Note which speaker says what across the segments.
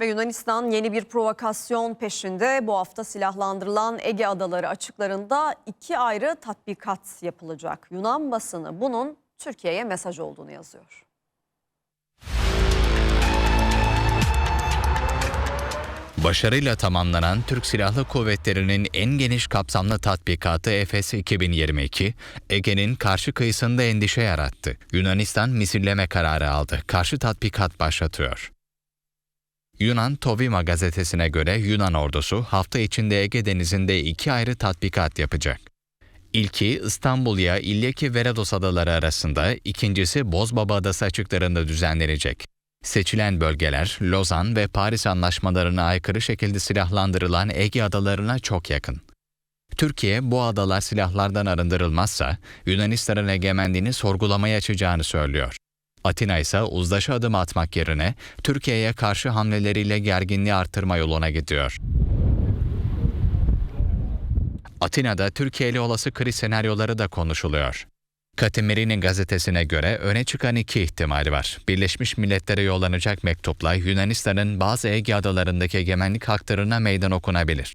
Speaker 1: Ve Yunanistan yeni bir provokasyon peşinde. Bu hafta silahlandırılan Ege Adaları açıklarında iki ayrı tatbikat yapılacak. Yunan basını bunun Türkiye'ye mesaj olduğunu yazıyor.
Speaker 2: Başarıyla tamamlanan Türk Silahlı Kuvvetleri'nin en geniş kapsamlı tatbikatı Efes 2022, Ege'nin karşı kıyısında endişe yarattı. Yunanistan misilleme kararı aldı. Karşı tatbikat başlatıyor. Yunan Tovima gazetesine göre Yunan ordusu hafta içinde Ege Denizi'nde iki ayrı tatbikat yapacak. İlki İstanbul'ya İlyeki Veredos adaları arasında, ikincisi Bozbaba Adası açıklarında düzenlenecek. Seçilen bölgeler Lozan ve Paris anlaşmalarına aykırı şekilde silahlandırılan Ege adalarına çok yakın. Türkiye bu adalar silahlardan arındırılmazsa Yunanistan'ın egemenliğini sorgulamaya açacağını söylüyor. Atina ise uzlaşı adım atmak yerine Türkiye'ye karşı hamleleriyle gerginliği artırma yoluna gidiyor. Atina'da Türkiye ile olası kriz senaryoları da konuşuluyor. Katimiri'nin gazetesine göre öne çıkan iki ihtimal var. Birleşmiş Milletler'e yollanacak mektupla Yunanistan'ın bazı Ege adalarındaki egemenlik haklarına meydan okunabilir.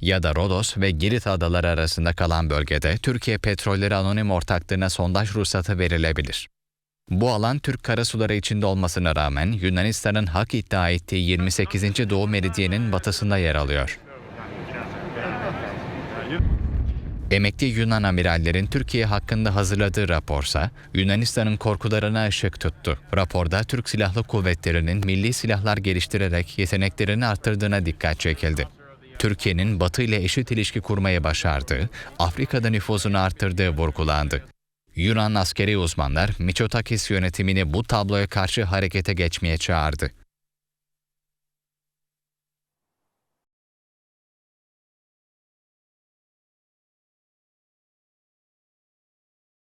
Speaker 2: Ya da Rodos ve Girit adaları arasında kalan bölgede Türkiye Petrolleri Anonim Ortaklığı'na sondaj ruhsatı verilebilir. Bu alan Türk karasuları içinde olmasına rağmen Yunanistan'ın hak iddia ettiği 28. Doğu Meridyenin batısında yer alıyor. Emekli Yunan amirallerin Türkiye hakkında hazırladığı raporsa Yunanistan'ın korkularına ışık tuttu. Raporda Türk Silahlı Kuvvetleri'nin milli silahlar geliştirerek yeteneklerini arttırdığına dikkat çekildi. Türkiye'nin Batı ile eşit ilişki kurmayı başardığı, Afrika'da nüfuzunu arttırdığı vurgulandı. Yunan askeri uzmanlar Mitsotakis yönetimini bu tabloya karşı harekete geçmeye çağırdı.